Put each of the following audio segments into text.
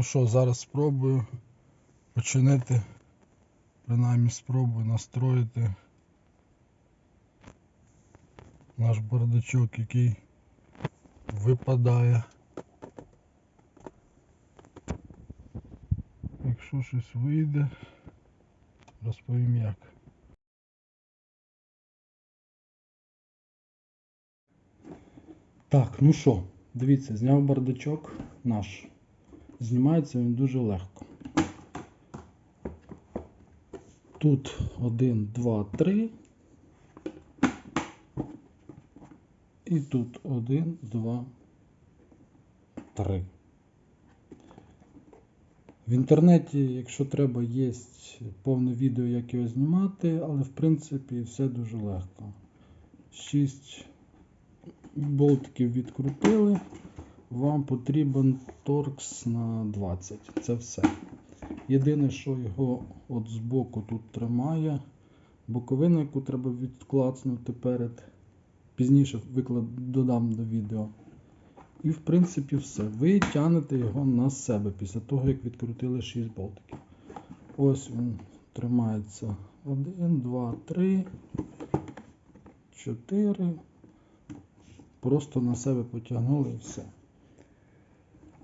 Ну що, зараз спробую починити, принаймні спробую настроїти наш бардачок, який випадає. Якщо щось вийде, розповім як. Так, ну що, дивіться, зняв бардачок наш. Знімається він дуже легко. Тут 1, 2, 3. І тут 1, 2, 3. В інтернеті, якщо треба, є повне відео, як його знімати, але в принципі все дуже легко. 6 болтиків відкрутили. Вам потрібен торкс на 20. Це все. Єдине, що його от збоку тут тримає, боковину, яку треба відклацнути перед. Пізніше виклад додам до відео. І в принципі все. Ви тягнете його на себе після того, як відкрутили 6 болтиків. Ось він тримається 1, 2, 3, 4. Просто на себе потягнули і все.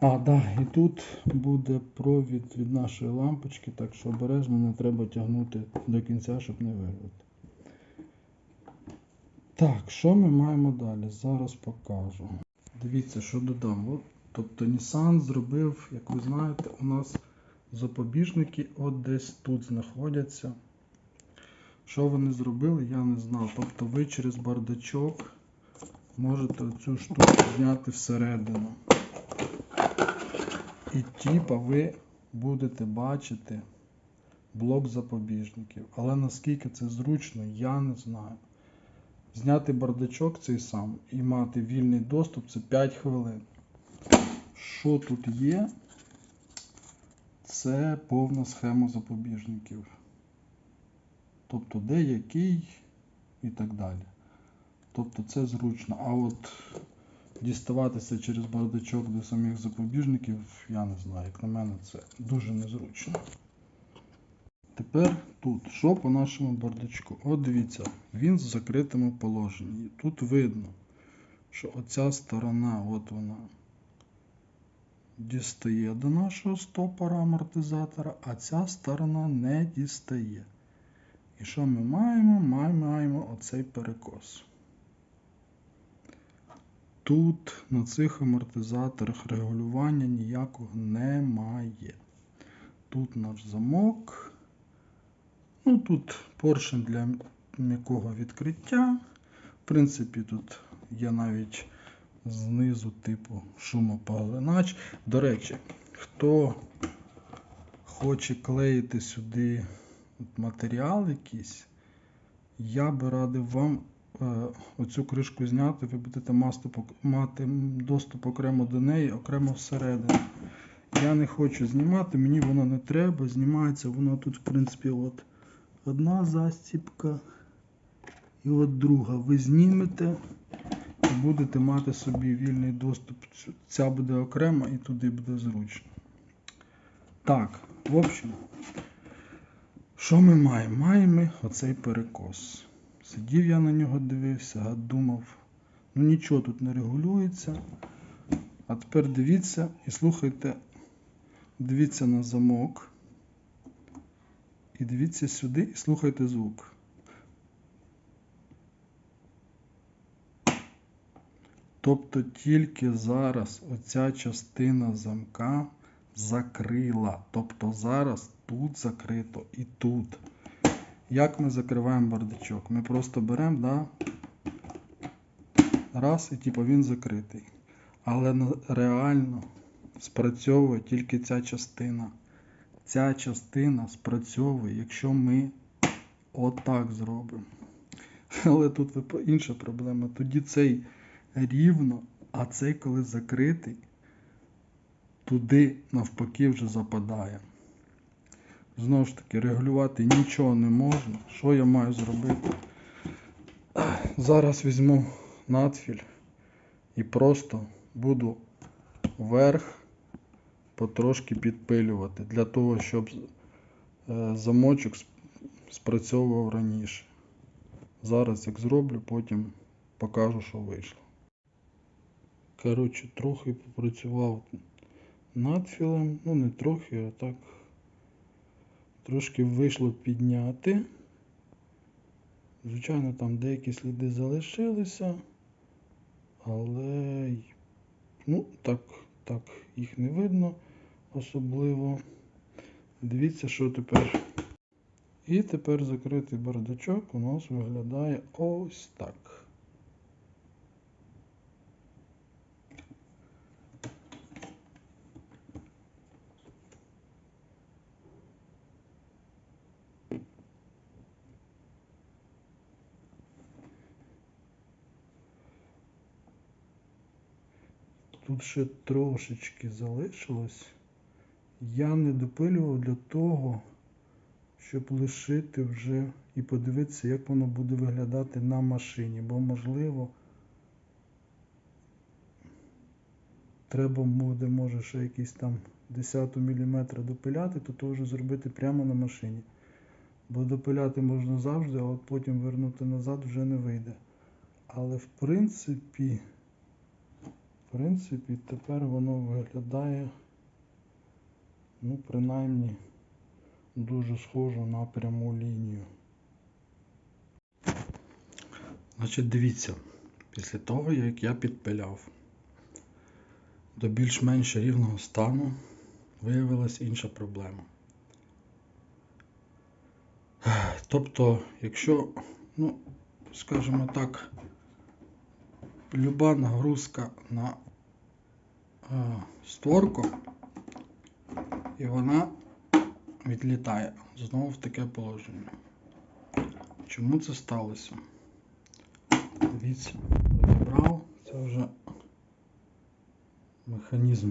А, да, і тут буде провід від нашої лампочки, так що обережно не треба тягнути до кінця, щоб не вирвати. Так, що ми маємо далі? Зараз покажу. Дивіться, що додам. От, тобто Nissan зробив, як ви знаєте, у нас запобіжники от десь тут знаходяться. Що вони зробили, я не знав. Тобто ви через бардачок можете цю штуку зняти всередину. І типа ви будете бачити блок запобіжників. Але наскільки це зручно, я не знаю. Зняти бардачок цей сам і мати вільний доступ це 5 хвилин. Що тут є? Це повна схема запобіжників. Тобто де який і так далі. Тобто це зручно. А от діставатися через бардачок до самих запобіжників, я не знаю, як на мене, це дуже незручно. Тепер тут, що по нашому бардачку? От дивіться, він в закритому положенні. Тут видно, що оця сторона, от вона, дістає до нашого стопора амортизатора, а ця сторона не дістає. І що ми маємо? Ми маємо оцей перекос. Тут на цих амортизаторах регулювання ніякого немає. Тут наш замок. Ну, тут поршень для м'якого відкриття. В принципі, тут є навіть знизу типу шумопоглинач. До речі, хто хоче клеїти сюди матеріал якийсь, я би радив вам оцю кришку зняти, ви будете мати доступ окремо до неї, окремо всередину. Я не хочу знімати, мені воно не треба. Знімається воно тут, в принципі, от одна застіпка і от друга. Ви знімете і будете мати собі вільний доступ. Ця буде окремо і туди буде зручно. Так, в общем, що ми маємо? Маємо оцей перекос. Сидів я на нього, дивився, думав, ну нічого тут не регулюється. А тепер дивіться і слухайте, дивіться на замок. І дивіться сюди і слухайте звук. Тобто тільки зараз оця частина замка закрила. Тобто зараз тут закрито і тут. Як ми закриваємо бардачок? Ми просто беремо, да, раз, і типу він закритий. Але реально спрацьовує тільки ця частина. Ця частина спрацьовує, якщо ми отак зробимо. Але тут інша проблема. Тоді цей рівно, а цей, коли закритий, туди навпаки вже западає. Знову ж таки, регулювати нічого не можна. Що я маю зробити? Зараз візьму надфіль і просто буду вверх потрошки підпилювати для того, щоб е, замочок спрацьовував раніше. Зараз як зроблю, потім покажу, що вийшло. Коротше, трохи попрацював над філем, ну не трохи, а так трошки вийшло підняти. Звичайно, там деякі сліди залишилися, але ну, так, так їх не видно особливо. Дивіться, що тепер. І тепер закритий бардачок у нас виглядає ось так. Тут ще трошечки залишилось. Я не допилював для того, щоб лишити вже і подивитися, як воно буде виглядати на машині. Бо, можливо, треба буде, може, ще якийсь там 10 мм допиляти, то то вже зробити прямо на машині. Бо допиляти можна завжди, а от потім вернути назад вже не вийде. Але в принципі, принципі, тепер воно виглядає, ну, принаймні, дуже схоже на пряму лінію. Значить, дивіться, після того, як я підпиляв до більш-менш рівного стану, виявилась інша проблема. Тобто, якщо, ну, скажімо так, люба нагрузка на е, створку, і вона відлітає знову в таке положення. Чому це сталося? Дивіться, розібрав, це вже механізм.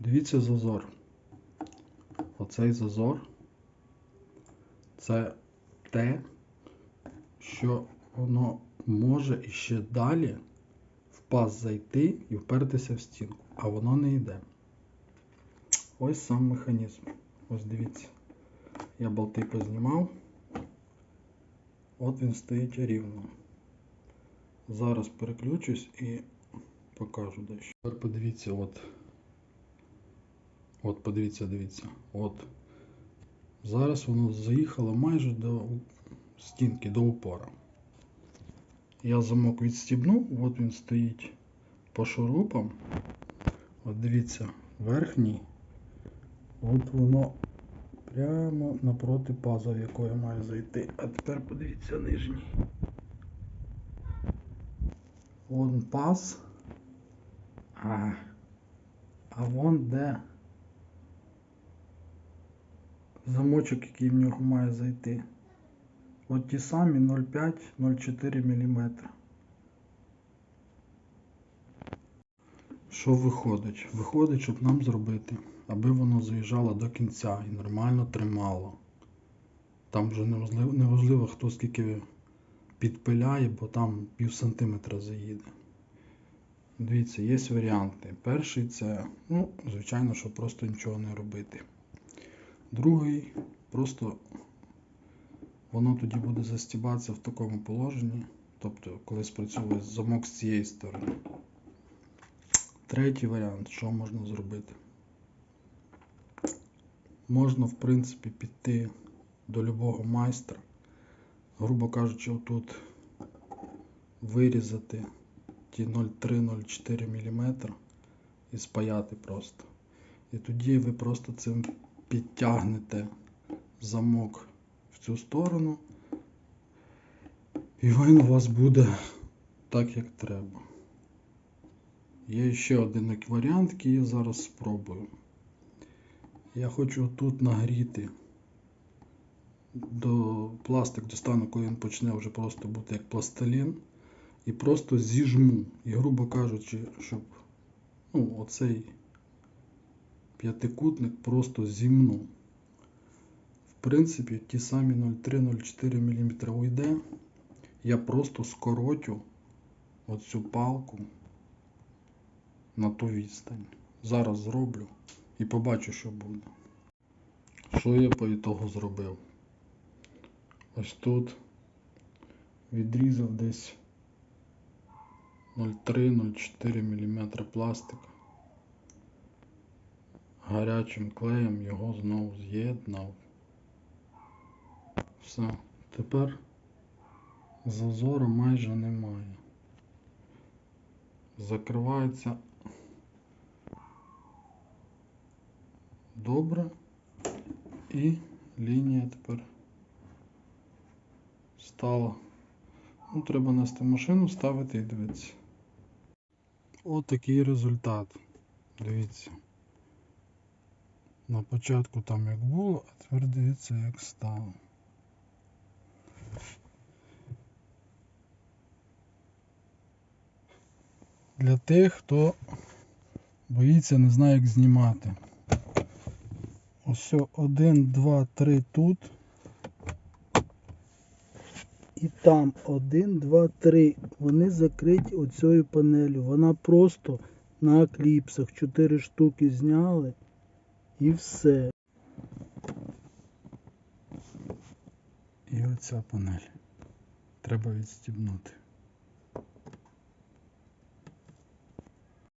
Дивіться зазор. Оцей зазор це те, що воно може іще далі в паз зайти і впертися в стінку, а воно не йде. Ось сам механізм. Ось дивіться. Я болти познімав. От він стоїть рівно. Зараз переключусь і покажу дещо. Тепер подивіться, от. От, подивіться, дивіться. От. Зараз воно заїхало майже до стінки, до упора. Я замок відстібнув, от він стоїть по шурупам. От дивіться, верхній. От воно прямо напроти паза, в яку я маю зайти. А тепер подивіться нижній. Вон паз. А, а вон де замочок, який в нього має зайти. От ті самі 0,5-0,4 мм. Що виходить? Виходить, щоб нам зробити, аби воно заїжджало до кінця і нормально тримало. Там вже неважливо, неважливо хто скільки підпиляє, бо там пів сантиметра заїде. Дивіться, є варіанти. Перший це, ну, звичайно, що просто нічого не робити. Другий просто воно тоді буде застібатися в такому положенні, тобто, коли спрацьовує замок з цієї сторони. Третій варіант, що можна зробити? Можна, в принципі, піти до любого майстра, грубо кажучи, отут вирізати ті 0,3-0,4 мм і спаяти просто. І тоді ви просто цим підтягнете замок цю сторону, і він у вас буде так, як треба. Є ще один варіант, який я зараз спробую. Я хочу тут нагріти до пластик до стану, коли він почне вже просто бути як пластилін. І просто зіжму. І, грубо кажучи, щоб ну, оцей п'ятикутник просто зімну. Принципі, ті самі 0,3-0,4 мм уйде. Я просто скоротю оцю палку на ту відстань. Зараз зроблю і побачу, що буде. Що я по ітогу зробив? Ось тут відрізав десь 0,3-0,4 мм пластика. Гарячим клеєм його знову з'єднав. Все. Тепер зазору майже немає. Закривається добре. І лінія тепер стала. Ну, треба нести машину, ставити і дивитися. От такий результат. Дивіться. На початку там як було, а тепер дивіться як стало. Для тих, хто боїться, не знає, як знімати. Ось 1, 2, 3 тут. І там 1, 2, 3. Вони закриті оцією панелью. Вона просто на кліпсах. 4 штуки зняли і все. І оця панель. Треба відстібнути.